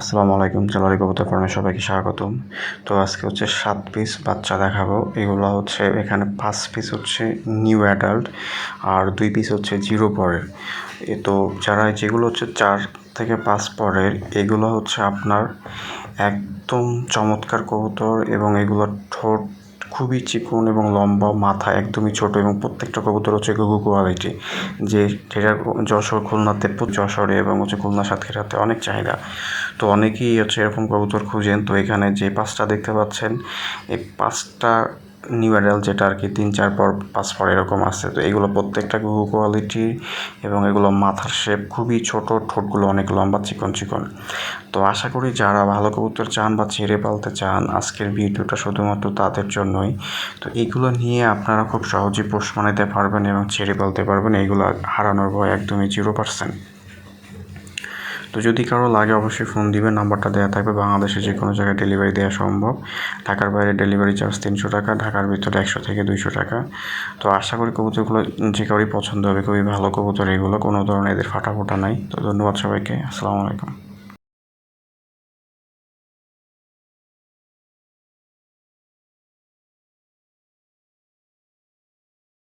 আসসালামু আলাইকুম জলারি কবুতর ফার্মে সবাইকে স্বাগতম। তো আজকে হচ্ছে সাত পিস বাচ্চা দেখাবো। এগুলো হচ্ছে এখানে পাঁচ পিস হচ্ছে নিউ অ্যাডাল্ট আর দুই পিস হচ্ছে জিরো পরের। এ তো যারা যেগুলো হচ্ছে চার থেকে পাঁচ পরের, এগুলো হচ্ছে আপনার একদম চমৎকার কবুতর এবং এগুলো ঠোঁট খুবই চিকন এবং লম্বা, মাথা একদমই ছোট এবং প্রত্যেকটা কবুতর হচ্ছে ঘুঘু কোয়ালিটি যে যেটা যশোর খুলনাতে যশোরে এবং হচ্ছে খুলনা, সাতক্ষীরাতে অনেক চাহিদা। তো অনেকেই হচ্ছে এরকম কবুতর খুঁজেন। তো এখানে যে পাঁচটা দেখতে পাচ্ছেন, এই পাঁচটা নিউ অ্যাডাল যেটা আর কি তিন, চার, পর, পাঁচ, পর এরকম আছে। তো এগুলো প্রত্যেকটা গুগু কোয়ালিটি এবং এগুলো মাথার শেপ খুবই ছোট, ঠোঁটগুলো অনেক লম্বা, চিকন চিকন। তো আশা করি যারা ভালো কবুতর চান বা ছেড়ে পালতে চান, আজকের ভিডিওটা শুধুমাত্র তাদের জন্যই। তো এগুলো নিয়ে আপনারা খুব সহজেই পোষ বানাতে পারবেন এবং ছেড়ে পালতে পারবেন। এইগুলো হারানোর ভয় একদমই জিরো পার্সেন্ট তো যদি কারও লাগে অবশ্যই ফোন দিবেন নাম্বারটা দেওয়া থাকবে বাংলাদেশে যে কোনো জায়গায় ডেলিভারি দেওয়া সম্ভব। ঢাকার বাইরে ডেলিভারি চার্জ তিনশো টাকা, ঢাকার ভিতরে একশো থেকে দুইশো টাকা। তো আশা করি কবুতরগুলো যে কারোরই পছন্দ হবে, খুবই ভালো কবুতর এগুলো, কোনো ধরনের এদের ফাটাফোটা নাই। তো ধন্যবাদ সবাইকে, আসসালামু আলাইকুম।